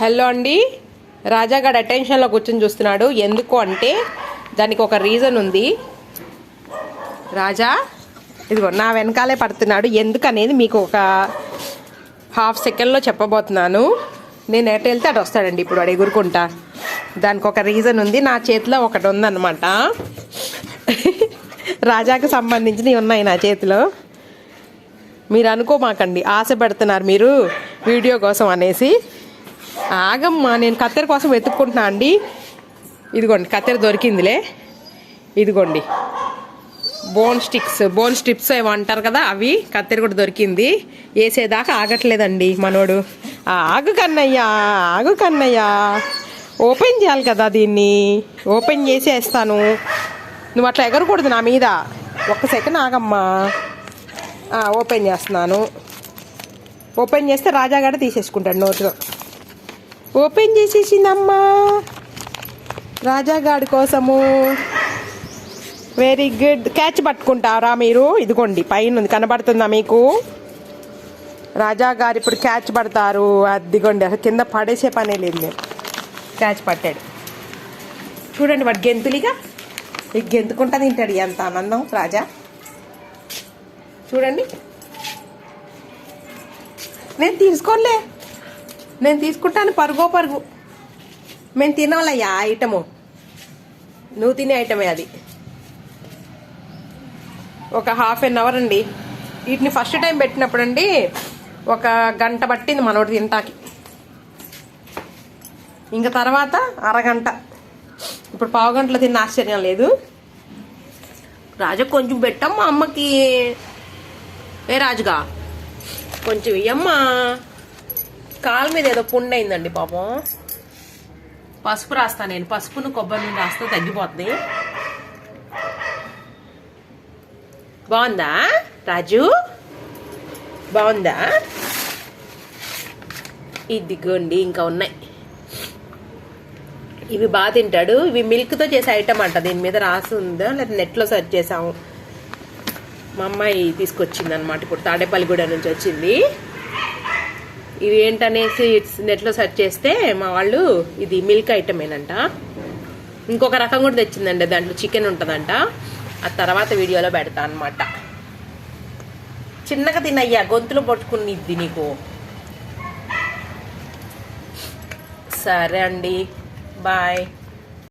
Hello అండి. రాజాగాడు అటెన్షన్లో కూర్చొని చూస్తున్నాడు. ఎందుకు అంటే దానికి ఒక రీజన్ ఉంది. రాజా ఇదిగో నా వెనకాలే పడుతున్నాడు. ఎందుకనేది మీకు ఒక హాఫ్ సెకండ్లో చెప్పబోతున్నాను. నేను ఎటు వెళ్తే అటు వస్తాడండి ఇప్పుడు వాడు ఎగురుకుంటా. దానికి ఒక రీజన్ ఉంది. నా చేతిలో ఒకటి ఉందన్నమాట. రాజాకు సంబంధించినవి ఉన్నాయి నా చేతిలో. మీరు అనుకోమాకండి. ఆశ పెడుతున్నారు మీరు వీడియో కోసం అనేసి. ఆగమ్మా నేను కత్తెర కోసం వెతుక్కుంటున్నా అండి. ఇదిగోండి కత్తెర దొరికిందిలే. ఇదిగోండి. బోన్ స్టిక్స్ బోన్ స్ట్రిప్స్ ఏమో అంటారు కదా అవి కత్తెర కూడా దొరికింది. వేసేదాకా ఆగట్లేదండి మనోడు. ఆగు కన్నయ్యా ఆగు కన్నయ్యా. ఓపెన్ చేయాలి కదా దీన్ని. ఓపెన్ చేసేస్తాను. నువ్వు అట్లా ఎగరకూడదు నా మీద. ఒక్క సెకండ్ ఆగమ్మా. ఓపెన్ చేస్తున్నాను. ఓపెన్ చేస్తే రాజాగాడ తీసేసుకుంటాడు నోట్లో. ఓపెన్ చేసేసిందమ్మా. రాజాగాడి కోసము. వెరీ గుడ్ క్యాచ్ పట్టుకుంటారా మీరు? ఇదిగోండి పైన కనబడుతుందా మీకు? రాజా గారు ఇప్పుడు క్యాచ్ పడతారు. అదిగోండి అసలు కింద పడేసే పనే లేదు క్యాచ్ పట్టాడు. చూడండి వాడు గెంతులిగా. ఈ గెంతుకుంటా తింటాడు ఎంత ఆనందం రాజా. చూడండి. నేను తీసుకోలే నేను తీసుకుంటాను పరుగో పరుగు. మేము తినాలయ్యా ఆ ఐటము. నువ్వు తినే ఐటమే అది. ఒక హాఫ్ అన్ అవర్ అండి. వీటిని ఫస్ట్ టైం పెట్టినప్పుడు అండి ఒక గంట పట్టింది మనోడు తింటాకి. ఇంకా తర్వాత అరగంట. ఇప్పుడు పావు గంటలో తిన్న ఆశ్చర్యం లేదు. రాజు కొంచెం పెట్టాం మా అమ్మకి. ఏ రాజుగా? కొంచెం ఇయ్యమ్మా. కాలు మీద ఏదో పుండు అయిందండి పాపం. పసుపు రాస్తా నేను. పసుపును కొబ్బరి నూనె రాస్తే తగ్గిపోతుంది బాగుందా? రాజు? బాగుందా? ఇదిగోండి ఇంకా ఉన్నాయి. ఇవి బాగా తింటాడు. ఇవి మిల్క్తో చేసే ఐటమ్ అంట. దీని మీద రాసి ఉందా? లేదా నెట్లో సెర్చ్ చేసాము. మా అమ్మాయి తీసుకొచ్చింది అనమాట ఇప్పుడు తాడేపల్లిగూడ నుంచి వచ్చింది. ఇది ఏంటనేసి నెట్లో సెర్చ్ చేస్తే మా వాళ్ళు ఇది మిల్క్ ఐటమేనంట ఇంకొక రకం కూడా తెచ్చిందండి దాంట్లో చికెన్ ఉంటుందంట. ఆ తర్వాత వీడియోలో పెడతా అనమాట చిన్నగా తినయ్యా గొంతులో పట్టుకునిద్ది నీకు. సరే అండి బాయ్.